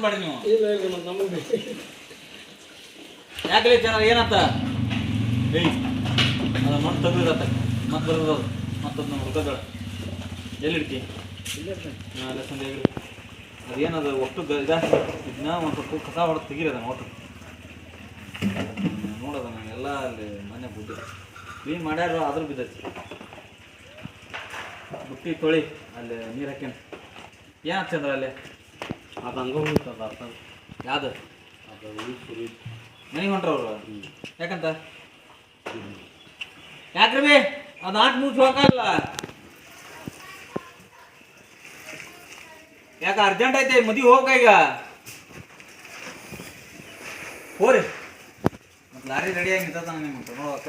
ಅನ್ಬೇಡಿ ನೀವು. ಇಲ್ಲ ಇಲ್ಲ ಮತ್ತೆ ನಮಗೆ. ಯಾಕಲೆ ಜನ ಏನಂತ? ಏಯ್ ಅದ ಮತ್ತೆ ತೆಗ್ದಿರತ್ತ. ಮತ್ತೆ ಬರೋದು ಎಲ್ಲಿಡ್ತಿ? ಸಂಜೆ ಅದೇನದು ಒಟ್ಟು ಜಾಸ್ತಿ ಇದನ್ನ ಒಂದು ಸ್ವಲ್ಪ ಕಸ ಹೊಡೆದು ತೆಗೀರಿ ಒಟ್ಟು. ನೋಡೋದ ಎಲ್ಲ ಅಲ್ಲಿ ಮನೆ ಬುದ್ಧಿ. ಕ್ಲೀನ್ ಮಾಡ್ಯಾರ ಆದ್ರೂ ಬಿದ್ದೈತಿ. ಬುಟ್ಟಿ ತೊಳಿ ಅಲ್ಲಿ ನೀರು ಹಾಕ್ಯಂತ ಏನು ಚಂದ್ರ ಅಲ್ಲಿ? ಅದು ಹಂಗ ಹೋಗ್ತದ ಅರ್ಥ ಯಾವ್ದು ಅದು ಉಳಿ ಸುರಿ ಮನೆಗೆ ಹೊಂಟ್ರವ್ರು? ಯಾಕಂತ ಯಾಕ್ರಿ ಅದು ನಾಲ್ಕು ಮೂರು ಹೋಗಲ್ಲ ಯಾಕ ಅರ್ಜೆಂಟ್ ಐತೆ ಮದಿ ಹೋಗ ಈಗ ಹೋರಿ. ಮತ್ತು ಲಾರಿ ರೆಡಿ ಆಗಿ ನಿಂತ ನಿಮ್ಗೆ ನೋಡೋಕ